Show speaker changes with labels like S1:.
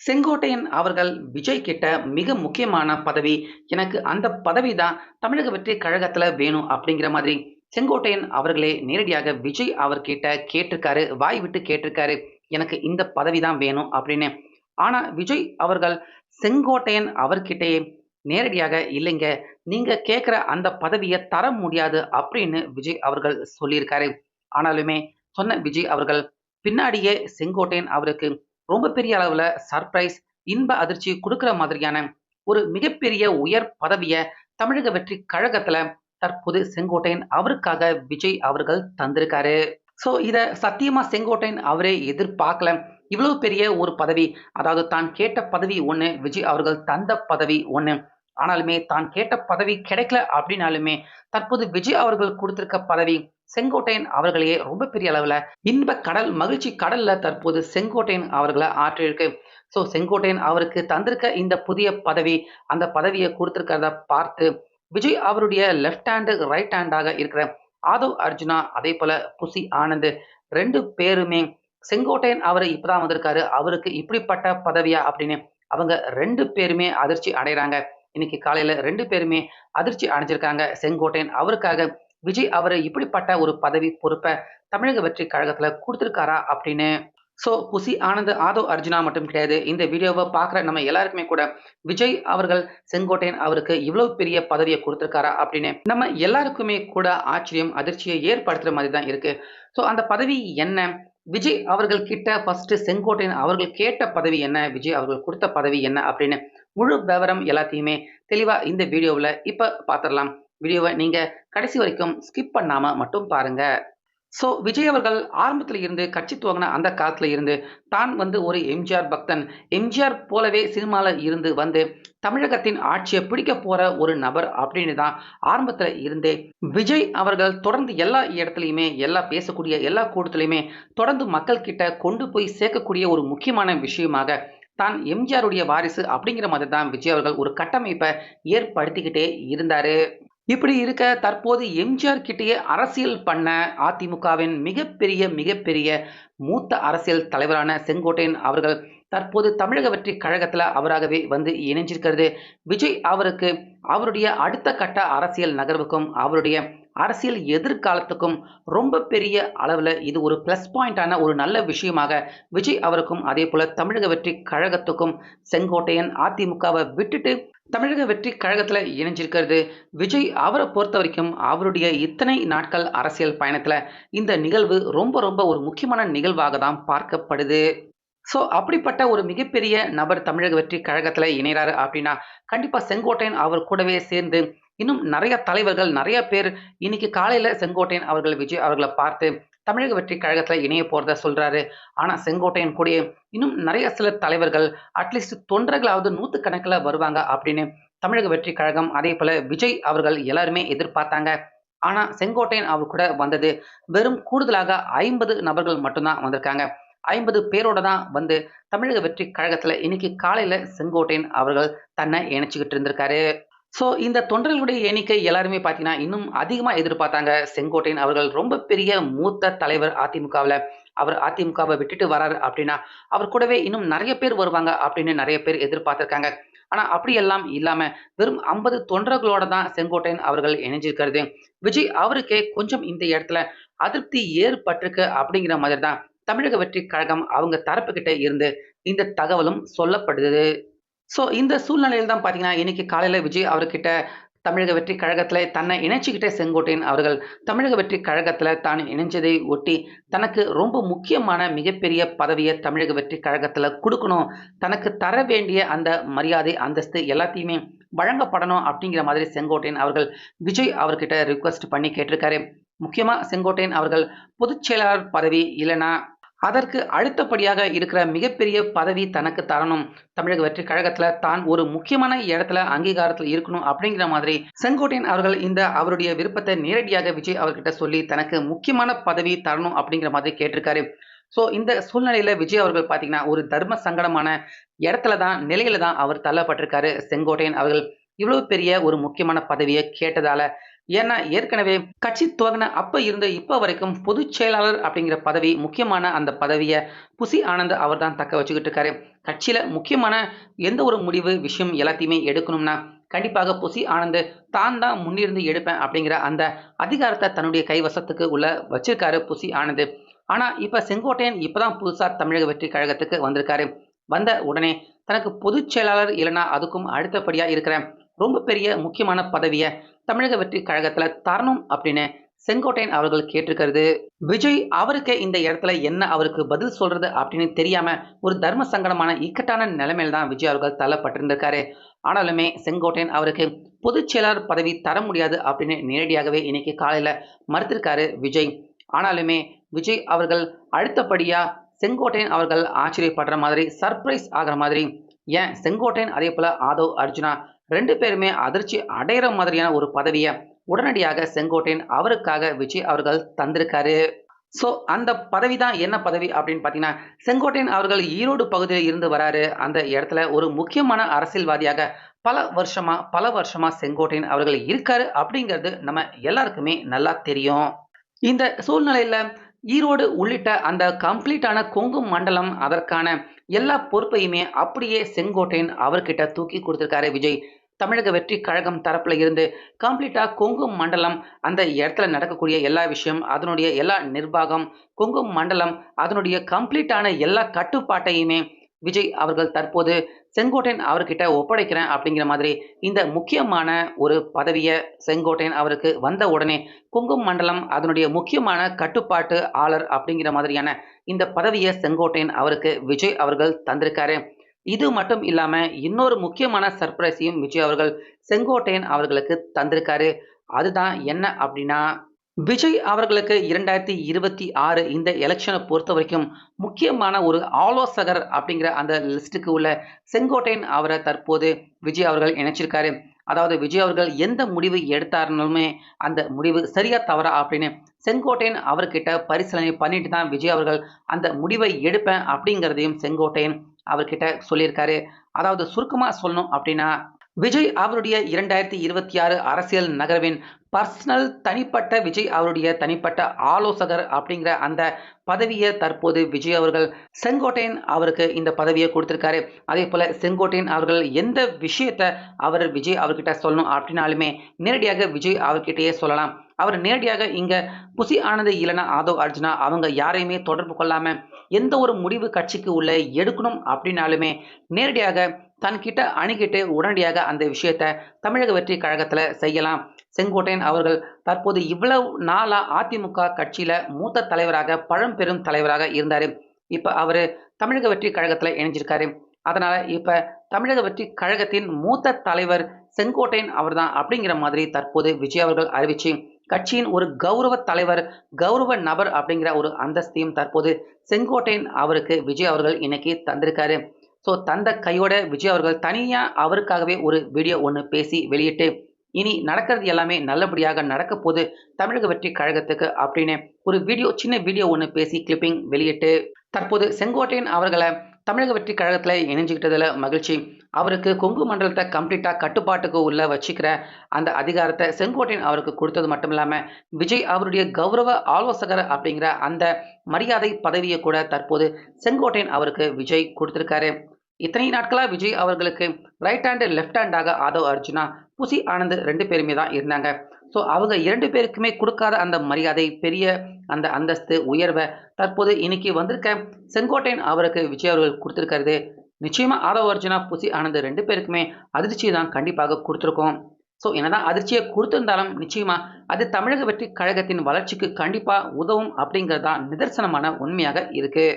S1: செங்கோட்டையன் அவர்கள் விஜய் கிட்ட மிக முக்கியமான பதவி. எனக்கு அந்த பதவி தான் தமிழக வெற்றி கழகத்துல வேணும் அப்படிங்கிற மாதிரி செங்கோட்டையன் அவர்களே நேரடியாக விஜய் அவர்கிட்ட கேட்டிருக்காரு வாய் விட்டு கேட்டிருக்காரு. எனக்கு இந்த பதவி தான் வேணும் அப்படின்னு. ஆனா விஜய் அவர்கள் செங்கோட்டையன் அவர்கிட்டயே நேரடியாக இல்லைங்க நீங்க கேட்குற அந்த பதவியை தர முடியாது அப்படின்னு விஜய் அவர்கள் சொல்லியிருக்காரு. ஆனாலுமே சொன்ன விஜய் அவர்கள் பின்னாடியே செங்கோட்டையன் அவருக்கு ரொம்ப பெரிய அளவில் சர்ப்ரைஸ் இன்ப அதிர்ச்சி கொடுக்கிற மாதிரியான ஒரு மிகப்பெரிய உயர் பதவியை தமிழக வெற்றி கழகத்துல தற்போது செங்கோட்டையன் அவருக்காக விஜய் அவர்கள் தந்திருக்காரு. ஸோ இதை சத்தியமா செங்கோட்டையன் அவரே எதிர்பார்க்கல. இவ்வளவு பெரிய ஒரு பதவி அதாவது தான் கேட்ட பதவி ஒன்று விஜய் அவர்கள் தந்த பதவி ஒன்று ஆனாலுமே தான் கேட்ட பதவி கிடைக்கல அப்படின்னாலுமே தற்போது விஜய் அவர்கள் கொடுத்திருக்க பதவி செங்கோட்டையன் அவர்களையே ரொம்ப பெரிய அளவில் இன்ப கடல் மகிழ்ச்சி கடல்ல தற்போது செங்கோட்டையன் அவர்களை ஆற்றியிருக்கு. ஸோ செங்கோட்டையன் அவருக்கு தந்திருக்க இந்த புதிய பதவி அந்த பதவியை கொடுத்துருக்கிறத பார்த்து விஜய் அவருடைய லெஃப்ட் ஹேண்டு ரைட் ஹேண்டாக இருக்கிற ஆதவ் அர்ஜுனா அதே போல புசி ஆனந்த் ரெண்டு பேருமே செங்கோட்டையன் அவர் இப்பதான் வந்திருக்காரு. அவருக்கு இப்படிப்பட்ட பதவியா அப்படின்னு அவங்க ரெண்டு பேருமே அதிர்ச்சி அடைகிறாங்க. இன்னைக்கு காலையில ரெண்டு பேருமே அதிர்ச்சி அடைஞ்சிருக்காங்க. செங்கோட்டையன் அவருக்காக விஜய் அவர் இப்படிப்பட்ட ஒரு பதவி பொறுப்பை தமிழக வெற்றி கழகத்துல கொடுத்துருக்காரா அப்படின்னு? ஸோ புசி ஆனந்த் ஆதோ அர்ஜுனா மட்டும் கிடையாது. இந்த வீடியோவை பார்க்குற நம்ம எல்லாருக்குமே கூட விஜய் அவர்கள் செங்கோட்டையன் அவருக்கு இவ்வளோ பெரிய பதவியை கொடுத்துருக்காரா அப்படின்னு நம்ம எல்லாருக்குமே கூட ஆச்சரியம் அதிர்ச்சியை ஏற்படுத்துகிற மாதிரி தான் இருக்கு. ஸோ அந்த பதவி என்ன? விஜய் அவர்கள் கிட்ட ஃபர்ஸ்ட் செங்கோட்டையன் அவர்கள் கேட்ட பதவி என்ன? விஜய் அவர்கள் கொடுத்த பதவி என்ன? அப்படின்னு முழு விவரம் எல்லாத்தையுமே தெளிவாக இந்த வீடியோவில் இப்போ பார்த்துடலாம் வீடியோவை நீங்க கடைசி வரைக்கும் ஸ்கிப் பண்ணாம மட்டும் பாருங்க. ஸோ விஜய் அவர்கள் ஆரம்பத்தில் இருந்து கட்சி துவங்கின அந்த காலத்தில் இருந்து தான் வந்து ஒரு எம்ஜிஆர் பக்தன். எம்ஜிஆர் போலவே சினிமாவில் இருந்து வந்து தமிழகத்தின் ஆட்சியை பிடிக்க போகிற ஒரு நபர் அப்படின்னு தான் ஆரம்பத்தில் இருந்தே விஜய் அவர்கள் தொடர்ந்து எல்லா இடத்துலையுமே எல்லா பேசக்கூடிய எல்லா கூட்டத்திலையுமே தொடர்ந்து மக்கள்கிட்ட கொண்டு போய் சேர்க்கக்கூடிய ஒரு முக்கியமான விஷயமாக தான் எம்ஜிஆருடைய வாரிசு அப்படிங்கிற மாதிரி தான் விஜய் அவர்கள் ஒரு கட்டமைப்பை ஏற்படுத்திக்கிட்டே இருந்தார். இப்படி இருக்க தற்போது எம்ஜிஆர் கிட்டேயே அரசியல் பண்ண அதிமுகவின் மிகப்பெரிய மிகப்பெரிய மூத்த அரசியல் தலைவரான செங்கோட்டையன் அவர்கள் தற்போது தமிழக வெற்றி கழகத்தில் அவராகவே வந்து இணைஞ்சிருக்கிறது. விஜய் அவருக்கு அவருடைய அடுத்த கட்ட அரசியல் நகர்வுக்கும் அவருடைய அரசியல் எதிர்காலத்துக்கும் ரொம்ப பெரிய அளவில் இது ஒரு ப்ளஸ் பாயிண்டான ஒரு நல்ல விஷயமாக விஜய் அவருக்கும் அதே போல தமிழக வெற்றி கழகத்துக்கும் செங்கோட்டையன் அதிமுகவை விட்டுட்டு தமிழக வெற்றி கழகத்தில் இணைஞ்சிருக்கிறது விஜய் அவரை பொறுத்த வரைக்கும் அவருடைய இத்தனை நாட்கள் அரசியல் பயணத்தில் இந்த நிகழ்வு ரொம்ப ரொம்ப ஒரு முக்கியமான நிகழ்வாக தான் பார்க்கப்படுது. ஸோ அப்படிப்பட்ட ஒரு மிகப்பெரிய நபர் தமிழக வெற்றி கழகத்தில் இணைகிறாரு அப்படின்னா கண்டிப்பாக செங்கோட்டையன் அவர் கூடவே சேர்ந்து இன்னும் நிறைய தலைவர்கள் நிறைய பேர் இன்னைக்கு காலையில் செங்கோட்டையன் அவர்கள் விஜய் அவர்களை பார்த்து தமிழக வெற்றி கழகத்தில் இணைய போகிறத சொல்கிறாரு ஆனால் செங்கோட்டையன் கூட இன்னும் நிறைய சில தலைவர்கள் அட்லீஸ்ட் தொண்டர்களாவது நூற்று கணக்கில் வருவாங்க அப்படின்னு தமிழக வெற்றி கழகம் அதே போல் விஜய் அவர்கள் எல்லாருமே எதிர்பார்த்தாங்க. ஆனால் செங்கோட்டையன் அவர் கூட வந்தது வெறும் கூடுதலாக ஐம்பது நபர்கள் மட்டும்தான் வந்திருக்காங்க. ஐம்பது பேரோட தான் வந்து தமிழக வெற்றி கழகத்தில் இன்னைக்கு காலையில் செங்கோட்டையன் அவர்கள் தன்னை இணைச்சிக்கிட்டு இருந்திருக்காரு. ஸோ இந்த தொண்டர்களுடைய எண்ணிக்கை எல்லாருமே பார்த்தீங்கன்னா இன்னும் அதிகமாக எதிர்பார்த்தாங்க. செங்கோட்டையன் அவர்கள் ரொம்ப பெரிய மூத்த தலைவர் அதிமுகவில். அவர் அதிமுகவை விட்டுட்டு வராரு அப்படின்னா அவர் கூடவே இன்னும் நிறைய பேர் வருவாங்க அப்படின்னு நிறைய பேர் எதிர்பார்த்துருக்காங்க. ஆனால் அப்படியெல்லாம் இல்லாமல் வெறும் ஐம்பது தொண்டர்களோட தான் செங்கோட்டையன் அவர்கள் இணைஞ்சிருக்கிறது. விஜய் அவருக்கே கொஞ்சம் இந்த இடத்துல அதிருப்தி ஏற்பட்டிருக்கு அப்படிங்கிற மாதிரி தான் தமிழக வெற்றி கழகம் அவங்க தரப்புக்கிட்ட இருந்து இந்த தகவலும் சொல்லப்படுது. ஸோ இந்த சூழ்நிலையில் தான் பார்த்தீங்கன்னா இன்னைக்கு காலையில் விஜய் அவர்கிட்ட தமிழக வெற்றி கழகத்தில் தன்னை இணைச்சிக்கிட்டே செங்கோட்டையன் அவர்கள் தமிழக வெற்றி கழகத்தில் தான் இணைஞ்சதை ஒட்டி தனக்கு ரொம்ப முக்கியமான மிகப்பெரிய பதவியை தமிழக வெற்றி கழகத்தில் கொடுக்கணும். தனக்கு தர வேண்டிய அந்த மரியாதை அந்தஸ்து எல்லாத்தையுமே வழங்கப்படணும் அப்படிங்கிற மாதிரி செங்கோட்டையன் அவர்கள் விஜய் அவர்கிட்ட ரிக்வஸ்ட் பண்ணி கேட்டிருக்காரு. முக்கியமாக செங்கோட்டையன் அவர்கள் பொதுச் செயலாளர் பதவி இல்லைன்னா அதற்கு அடுத்தபடியாக இருக்கிற மிகப்பெரிய பதவி தனக்கு தரணும். தமிழக வெற்றி கழகத்தில் தான் ஒரு முக்கியமான இடத்துல அங்கீகாரத்தில் இருக்கணும் அப்படிங்கிற மாதிரி செங்கோட்டையன் அவர்கள் இந்த அவருடைய விருப்பத்தை நேரடியாக விஜய் அவர்கிட்ட சொல்லி தனக்கு முக்கியமான பதவி தரணும் அப்படிங்கிற மாதிரி கேட்டிருக்காரு. ஸோ இந்த சூழ்நிலையில் விஜய் அவர்கள் பார்த்தீங்கன்னா ஒரு தர்ம சங்கடமான இடத்துல தான் நிலையில தான் அவர் தள்ளப்பட்டிருக்காரு செங்கோட்டையன் அவர்கள். இவ்வளவு பெரிய ஒரு முக்கியமான பதவியை கேட்டதால ஏன்னா ஏற்கனவே கட்சி துவங்கின அப்ப இருந்து இப்ப வரைக்கும் பொதுச் செயலாளர் அப்படிங்கிற பதவி முக்கியமான அந்த பதவியை புசி ஆனந்த் அவர் தான் தக்க வச்சுக்கிட்டு இருக்காரு. கட்சியில முக்கியமான எந்த ஒரு முடிவு விஷயம் எல்லாத்தையுமே எடுக்கணும்னா கண்டிப்பாக புசி ஆனந்த் தான் தான் முன்னிருந்து எடுப்பேன் அப்படிங்கிற அந்த அதிகாரத்தை தன்னுடைய கைவசத்துக்கு உள்ள வச்சிருக்காரு புசி ஆனந்த். ஆனா இப்ப செங்கோட்டையன் இப்பதான் புதுசா தமிழக வெற்றி கழகத்துக்கு வந்திருக்காரு. வந்த உடனே தனக்கு பொதுச் செயலாளர் இல்லைன்னா அதுக்கும் அடுத்தபடியா இருக்கிறேன். ரொம்ப பெரிய முக்கியமான பதவியை தமிழக வெற்றி கழகத்தில் தரணும் அப்படின்னு செங்கோட்டையன் அவர்கள் கேட்டிருக்கிறது. விஜய் அவருக்கு இந்த இடத்துல என்ன அவருக்கு பதில் சொல்றது அப்படின்னு தெரியாம ஒரு தர்ம சங்கடமான இக்கட்டான நிலைமையில தான் விஜய் அவர்கள் தள்ளப்பட்டிருந்திருக்காரு. ஆனாலுமே செங்கோட்டையன் அவருக்கு பொதுச் செயலாளர் பதவி தர முடியாது அப்படின்னு நேரடியாகவே இன்னைக்கு காலையில மறுத்திருக்காரு விஜய். ஆனாலுமே விஜய் அவர்கள் அடுத்தபடியா செங்கோட்டையன் அவர்கள் ஆச்சரியப்படுற மாதிரி சர்ப்ரைஸ் ஆகிற மாதிரி ஏன் செங்கோட்டையன் அதே போல ஆதவ் அர்ஜுனா ரெண்டு பேருமே அதிர்ச்சி அடையிற மாதிரியான ஒரு பதவியை உடனடியாக செங்கோட்டையன் அவருக்காக விஜய் அவர்கள் தந்திருக்காரு. ஸோ அந்த பதவி தான் என்ன பதவி அப்படின்னு பார்த்தீங்கன்னா செங்கோட்டையன் அவர்கள் ஈரோடு பகுதியில் இருந்து வராரு. அந்த இடத்துல ஒரு முக்கியமான அரசியல்வாதியாக பல வருஷமா பல வருஷமா செங்கோட்டையன் அவர்கள் இருக்காரு அப்படிங்கிறது நம்ம எல்லாருக்குமே நல்லா தெரியும். இந்த சூழ்நிலையில ஈரோடு உள்ளிட்ட அந்த கம்ப்ளீட்டான கொங்கு மண்டலம் அதற்கான எல்லா பொறுப்பையுமே அப்படியே செங்கோட்டையன் அவர்கிட்ட தூக்கி கொடுத்துருக்காரு விஜய். தமிழக வெற்றி கழகம் தரப்புல இருந்து கம்ப்ளீட்டா கொங்கு மண்டலம் அந்த இடத்துல நடக்கக்கூடிய எல்லா விஷயம் அதனுடைய எல்லா நிர்வாகம் கொங்கு மண்டலம் அதனுடைய கம்ப்ளீட்டான எல்லா கட்டுப்பாட்டையுமே விஜய் அவர்கள் தற்போது செங்கோட்டையன் அவர்கிட்ட ஒப்படைக்கிறேன் அப்படிங்கிற மாதிரி இந்த முக்கியமான ஒரு பதவியை செங்கோட்டையன் அவருக்கு வந்த உடனே குங்கும் மண்டலம் அதனுடைய முக்கியமான கட்டுப்பாட்டு ஆளர் அப்படிங்கிற மாதிரியான இந்த பதவியை செங்கோட்டையன் அவருக்கு விஜய் அவர்கள் தந்திருக்காரு. இது மட்டும் இல்லாமல் இன்னொரு முக்கியமான சர்ப்ரைஸையும் விஜய் அவர்கள் செங்கோட்டையன் அவர்களுக்கு தந்திருக்காரு. அதுதான் என்ன அப்படின்னா விஜய் அவர்களுக்கு இரண்டாயிரத்தி இருபத்தி ஆறு இந்த எலெக்ஷனை பொறுத்த வரைக்கும் முக்கியமான ஒரு ஆலோசகர் அப்படிங்கிற அந்த லிஸ்ட்டுக்கு உள்ள செங்கோட்டையன் அவரை தற்போது விஜய் அவர்கள் இணைச்சிருக்காரு. அதாவது விஜய் அவர்கள் எந்த முடிவு எடுத்தாருனாலுமே அந்த முடிவு சரியா தவறா அப்படின்னு செங்கோட்டையன் அவர்கிட்ட பரிசீலனை பண்ணிட்டு தான் விஜய் அவர்கள் அந்த முடிவை எடுப்பேன் அப்படிங்கிறதையும் செங்கோட்டையன் அவர்கிட்ட சொல்லியிருக்காரு. அதாவது சுருக்கமாக சொல்லணும் அப்படின்னா விஜய் அவருடைய இரண்டாயிரத்தி இருபத்தி ஆறு அரசியல் நகர்வின் பர்சனல் தனிப்பட்ட விஜய் அவருடைய தனிப்பட்ட ஆலோசகர் அப்படிங்கிற அந்த பதவியை தற்போது விஜய் அவர்கள் செங்கோட்டையன் அவருக்கு இந்த பதவியை கொடுத்திருக்காரு. அதே போல் செங்கோட்டையன் அவர்கள் எந்த விஷயத்த அவர் விஜய் அவர்கிட்ட சொல்லணும் அப்படின்னாலுமே நேரடியாக விஜய் அவர்கிட்டயே சொல்லலாம். அவர் நேரடியாக இங்கே புசி ஆனந்த் இல்லைனா ஆதவ் அர்ஜுனா அவங்க யாரையுமே தொடர்பு கொள்ளாமல் எந்த ஒரு முடிவு கட்சிக்கு உள்ள எடுக்கணும் அப்படின்னாலுமே நேரடியாக தன்கிட்ட அணுகிட்டு உடனடியாக அந்த விஷயத்த தமிழக வெற்றி கழகத்தில் செய்யலாம். செங்கோட்டையன் அவர்கள் தற்போது இவ்வளவு நாளா அதிமுக கட்சியில மூத்த தலைவராக பழம்பெரும் தலைவராக இருந்தாரு. இப்ப அவரு தமிழக வெற்றி கழகத்தில் இணைஞ்சிருக்காரு. அதனால இப்ப தமிழக வெற்றி கழகத்தின் மூத்த தலைவர் செங்கோட்டையன் அவர்தான் அப்படிங்கிற மாதிரி தற்போது விஜய் அவர்கள் அறிவிச்சு கட்சியின் ஒரு கௌரவ தலைவர் கௌரவ நபர் அப்படிங்கிற ஒரு அந்தஸ்தையும் தற்போது செங்கோட்டையன் அவருக்கு விஜய் அவர்கள் இன்னைக்கு தந்திருக்காரு. ஸோ தந்த கையோட விஜய் அவர்கள் தனியாக அவருக்காகவே ஒரு வீடியோ ஒன்று பேசி வெளியிட்டு இனி நடக்கிறது எல்லாமே நல்லபடியாக நடக்க போது தமிழக வெற்றி கழகத்துக்கு அப்படின்னு ஒரு வீடியோ சின்ன வீடியோ ஒன்று பேசி கிளிப்பிங் வெளியிட்டு தற்போது செங்கோட்டையன் அவர்களை தமிழக வெற்றி கழகத்தில் இணைஞ்சுக்கிட்டதில் மகிழ்ச்சி. அவருக்கு கொங்கு மண்டலத்தை கம்ப்ளீட்டாக கட்டுப்பாட்டுக்கு உள்ள வச்சுக்கிற அந்த அதிகாரத்தை செங்கோட்டையன் அவருக்கு கொடுத்தது மட்டும் இல்லாமல் விஜய் அவருடைய கௌரவ ஆலோசகர் அப்படிங்கிற அந்த மரியாதை பதவியை கூட தற்போது செங்கோட்டையன் அவருக்கு விஜய் கொடுத்துருக்காரு. இத்தனை நாட்களாக விஜய் அவர்களுக்கு ரைட் ஹேண்டு லெஃப்ட் ஹேண்டாக ஆதவ் அர்ஜுனா புசி ஆனந்த் ரெண்டு பேருமே தான் இருந்தாங்க. ஸோ அவங்க இரண்டு பேருக்குமே கொடுக்காத அந்த மரியாதை பெரிய அந்த அந்தஸ்து உயர்வை தற்போது இன்னைக்கு வந்திருக்க செங்கோட்டையன் அவருக்கு விஜய் அவர்கள் கொடுத்துருக்கிறது. நிச்சயமாக ஆதவ் அர்ஜுனா புசி ஆனந்த் ரெண்டு பேருக்குமே அதிர்ச்சி தான் கண்டிப்பாக கொடுத்துருக்கோம். ஸோ என்னதான் அதிர்ச்சியை கொடுத்திருந்தாலும் நிச்சயமாக அது தமிழக வெற்றி கழகத்தின் வளர்ச்சிக்கு கண்டிப்பாக உதவும் அப்படிங்கிறது தான் நிதர்சனமான உண்மையாக இருக்குது